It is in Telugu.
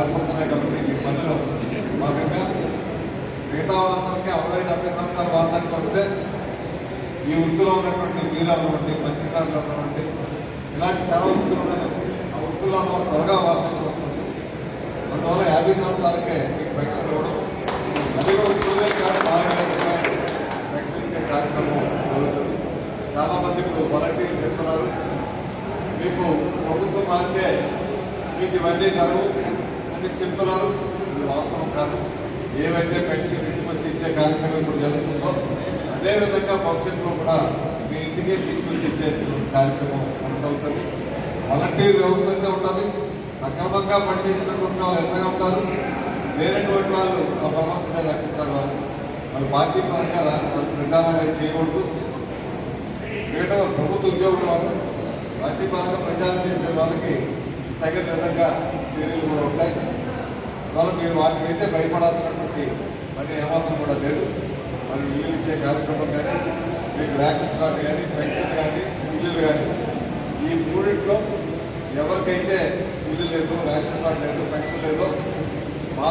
ఏర్పడుతున్నాయి కాబట్టి ఈ పనిలో భాగంగా మిగతా వాళ్ళందరికీ అరవై డెబ్బై సంవత్సరాల వాళ్ళకి వస్తే ఈ వృత్తిలో ఉన్నటువంటి మీరు అవ్వండి మత్స్యకారులు అవ్వండి ఇలాంటి సేవ వృత్తులు ఆ వృత్తిలో మనం త్వరగా వాళ్ళకి వస్తుంది. అందువల్ల యాభై సంవత్సరాలకే మీకు పెన్షన్ ఇవ్వడం. అది కూడా కాదు పెన్షన్ ఇచ్చే కార్యక్రమం జరుగుతుంది. చాలామంది ఇప్పుడు వాలంటీర్లు చెప్తున్నారు. మీకు ప్రభుత్వం మారితే మీకు ఇవన్నీ జరగవు. తీసి చెప్తున్నారు? ఇది వాస్తవం కాదు. ఏవైతే పెన్షన్ ఇంటికి వచ్చి ఇచ్చే కార్యక్రమం ఇప్పుడు జరుగుతుందో అదేవిధంగా భవిష్యత్తులో కూడా మీ ఇంటికే తీసుకొచ్చి ఇచ్చే కార్యక్రమం కొనసాగుతుంది. వాలంటీర్ వ్యవస్థ అయితే ఉంటుంది. సక్రమంగా పనిచేసినటువంటి వాళ్ళు ఎంతగా ఉంటారు? వేరేటువంటి వాళ్ళు ఆ భగవంతుడే రక్షిస్తారు వాళ్ళు వాళ్ళ పార్టీ పరంగా వాళ్ళు ప్రచారం అనేది చేయకూడదు. మిగతా ప్రభుత్వ ఉద్యోగులు వాళ్ళు పార్టీ పరంగా ప్రచారం చేసే వాళ్ళకి తగిన విధంగా చర్యలు కూడా ఉంటాయి. అందువల్ల మీరు వాటికి అయితే భయపడాల్సినటువంటి మరి ఏమాత్రం కూడా లేదు. మరి ఇల్లు ఇచ్చే కార్యక్రమం కానీ మీకు రేషన్ కార్డు కానీ పెన్షన్ కానీ ఇల్లులు కానీ ఈ మూడింట్లో ఎవరికైతే ఇల్లు లేదు రేషన్ కార్డు లేదు పెన్షన్ లేదో మా